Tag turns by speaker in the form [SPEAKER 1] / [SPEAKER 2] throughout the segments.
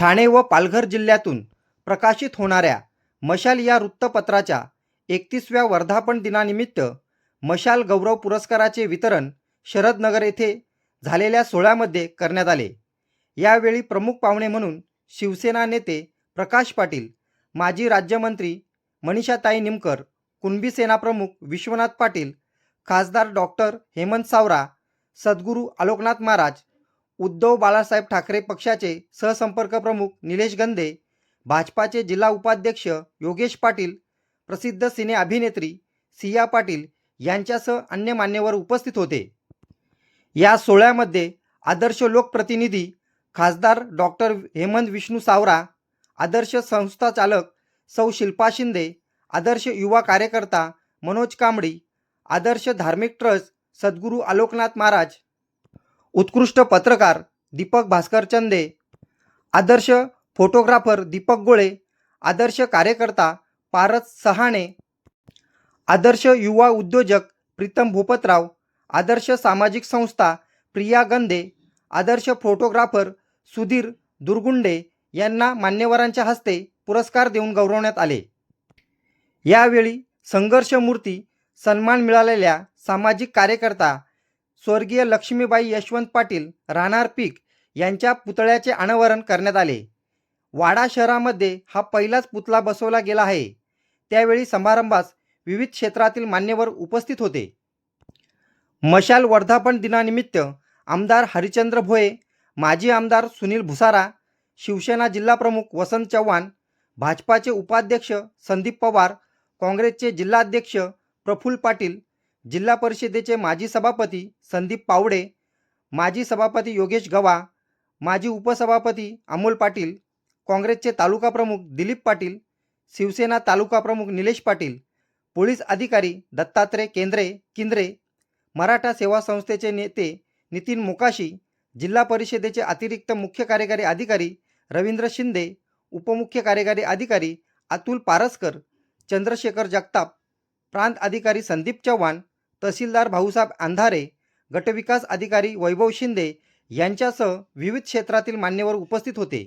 [SPEAKER 1] ठाणे व पालघर जिल्ह्यातून प्रकाशित होणाऱ्या मशाल या वृत्तपत्राच्या एकतीसव्या वर्धापन दिनानिमित्त मशाल गौरव पुरस्काराचे वितरण शरदनगर येथे झालेल्या सोहळ्यामध्ये करण्यात आले. यावेळी प्रमुख पाहुणे म्हणून शिवसेना नेते प्रकाश पाटील माजी राज्यमंत्री मनीषाताई निमकर कुणबी सेनाप्रमुख विश्वनाथ पाटील खासदार डॉक्टर हेमंत सावरा सद्गुरू आलोकनाथ महाराज उद्धव बाळासाहेब ठाकरे पक्षाचे सहसंपर्क प्रमुख निलेश गंधे भाजपाचे जिल्हा उपाध्यक्ष योगेश पाटील प्रसिद्ध सिने अभिनेत्री सिया पाटील यांच्यासह अन्य मान्यवर उपस्थित होते. या सोहळ्यामध्ये आदर्श लोकप्रतिनिधी खासदार डॉक्टर हेमंत विष्णू सावरा आदर्श संस्था चालक सौ शिल्पा शिंदे आदर्श युवा कार्यकर्ता मनोज कांबडी आदर्श धार्मिक ट्रस्ट सद्गुरू आलोकनाथ महाराज उत्कृष्ट पत्रकार दीपक भास्कर चंदे आदर्श फोटोग्राफर दीपक गोळे आदर्श कार्यकर्ता पारस सहाणे आदर्श युवा उद्योजक प्रीतम भूपतराव आदर्श सामाजिक संस्था प्रिया गंदे आदर्श फोटोग्राफर सुधीर दुर्गुंडे यांना मान्यवरांच्या हस्ते पुरस्कार देऊन गौरवण्यात आले. यावेळी संघर्ष मूर्ती सन्मान मिळालेल्या सामाजिक कार्यकर्ता स्वर्गीय लक्ष्मीबाई यशवंत पाटील राहणार पीक यांच्या पुतळ्याचे अनावरण करण्यात आले. वाडा शहरामध्ये हा पहिलाच पुतळा बसवला गेला आहे. त्यावेळी समारंभास विविध क्षेत्रातील मान्यवर उपस्थित होते. मशाल वर्धापन दिनानिमित्त आमदार हरिचंद्र भोये माजी आमदार सुनील भुसारा शिवसेना जिल्हाप्रमुख वसंत चव्हाण भाजपाचे उपाध्यक्ष संदीप पवार काँग्रेसचे जिल्हाध्यक्ष प्रफुल्ल पाटील जिल्हा परिषदेचे माजी सभापती संदीप पावडे माजी सभापती योगेश गवा माजी उपसभापती अमोल पाटील काँग्रेसचे तालुका प्रमुख दिलीप पाटील शिवसेना तालुका प्रमुख निलेश पाटील पोलीस अधिकारी दत्तात्रय केंद्रे किंद्रे मराठा सेवा संस्थेचे नेते नितीन मोकाशी जिल्हा परिषदेचे अतिरिक्त मुख्य कार्यकारी अधिकारी रवींद्र शिंदे उपमुख्य कार्यकारी अधिकारी अतुल पारसकर चंद्रशेखर जगताप प्रांत अधिकारी संदीप चव्हाण तहसीलदार भाऊसाहेब अंधारे गटविकास अधिकारी वैभव शिंदे यांच्यासह विविध क्षेत्रातील मान्यवर उपस्थित होते.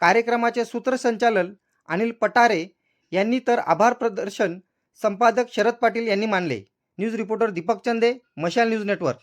[SPEAKER 1] कार्यक्रमाचे सूत्रसंचालन अनिल पटारे यांनी तर आभार प्रदर्शन संपादक शरद पाटील यांनी मानले. न्यूज रिपोर्टर दीपक चंदे मशाल न्यूज नेटवर्क.